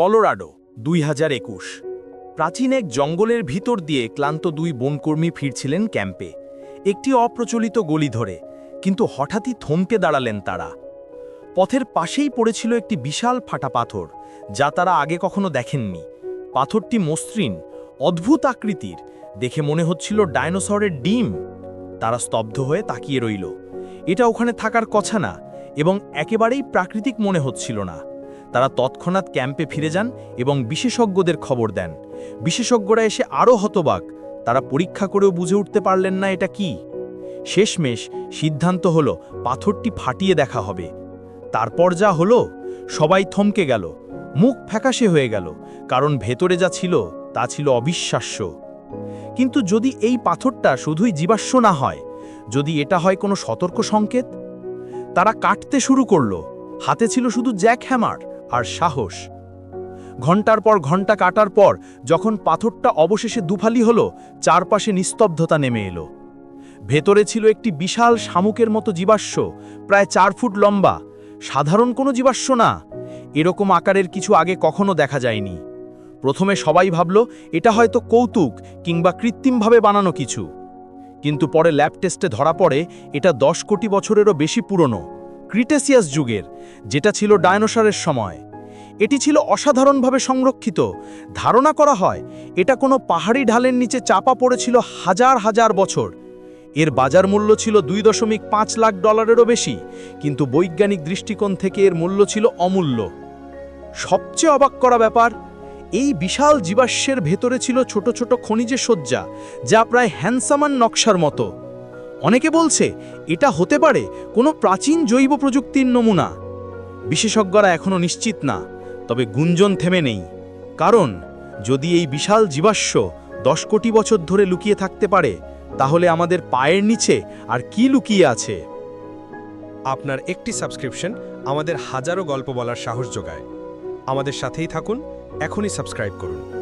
Colorado, দুই হাজার একুশ। প্রাচীন এক জঙ্গলের ভিতর দিয়ে ক্লান্ত দুই বনকর্মী ফিরছিলেন ক্যাম্পে। একটি অপ্রচলিত গলি ধরে, কিন্তু হঠাৎই থমকে দাঁড়ালেন তারা। পথের পাশেই পড়েছিল একটি বিশাল ফাটা পাথর, যা তারা আগে কখনো দেখেননি। পাথরটি মসৃণ, অদ্ভুত আকৃতির, দেখে মনে হচ্ছিল ডায়নোসরের ডিম। তারা স্তব্ধ হয়ে তাকিয়ে রইল। এটা ওখানে থাকার কথা না, এবং একেবারেই প্রাকৃতিক মনে হচ্ছিল না। তারা তৎক্ষণাৎ ক্যাম্পে ফিরে যান এবং বিশেষজ্ঞদের খবর দেন। বিশেষজ্ঞরা এসে আরও হতবাক, তারা পরীক্ষা করেও বুঝে উঠতে পারলেন না এটা কি। শেষমেশ সিদ্ধান্ত হল, পাথরটি ফাটিয়ে দেখা হবে। তারপর যা হলো, সবাই থমকে গেল। মুখ ফ্যাকাশে হয়ে গেল, কারণ ভেতরে যা ছিল, তা ছিল অবিশ্বাস্য। কিন্তু যদি এই পাথরটা শুধুই জীবাশ্ম না হয়, যদি এটা হয় কোনো সতর্ক সংকেত? তারা কাটতে শুরু করল। হাতে ছিল শুধু জ্যাক হ্যামার আর সাহস। ঘণ্টার পর ঘণ্টা কাটার পর যখন পাথরটা অবশেষে দুফালি হলো, চারপাশে নিস্তব্ধতা নেমে এলো। ভেতরে ছিল একটি বিশাল শামুকের মতো জীবাশ্ম, প্রায় চার ফুট লম্বা। সাধারণ কোনো জীবাশ্ম না। এরকম আকারের কিছু আগে কখনো দেখা যায়নি। প্রথমে সবাই ভাবল, এটা হয়তো কৌতুক কিংবা কৃত্রিমভাবে বানানো কিছু। কিন্তু পরে ল্যাব টেস্টে ধরা পড়ে, এটা দশ কোটি বছরেরও বেশি পুরনো। ক্রিটেসিয়াস যুগের, যেটা ছিল ডায়নোসরের সময়। এটি ছিল অসাধারণভাবে সংরক্ষিত। ধারণা করা হয়, এটা কোনো পাহাড়ি ঢালের নিচে চাপা পড়েছিল হাজার হাজার বছর। এর বাজার মূল্য ছিল দুই দশমিক পাঁচ লাখ ডলারেরও বেশি, কিন্তু বৈজ্ঞানিক দৃষ্টিকোণ থেকে এর মূল্য ছিল অমূল্য। সবচেয়ে অবাক করা ব্যাপার, এই বিশাল জীবাশ্মের ভেতরে ছিল ছোট ছোট খনিজের শয্যা, যা প্রায় হ্যান্সামান নকশার মতো। অনেকে বলছে, এটা হতে পারে কোনো প্রাচীন জৈব প্রযুক্তির নমুনা। বিশেষজ্ঞরা এখনও নিশ্চিত না, তবে গুঞ্জন থেমে নেই। কারণ, যদি এই বিশাল জীবাশ্ম দশ কোটি বছর ধরে লুকিয়ে থাকতে পারে, তাহলে আমাদের পায়ের নিচে আর কি লুকিয়ে আছে? আপনার একটি সাবস্ক্রিপশন আমাদের হাজারো গল্প বলার সাহস যোগায়। আমাদের সাথেই থাকুন, এখনই সাবস্ক্রাইব করুন।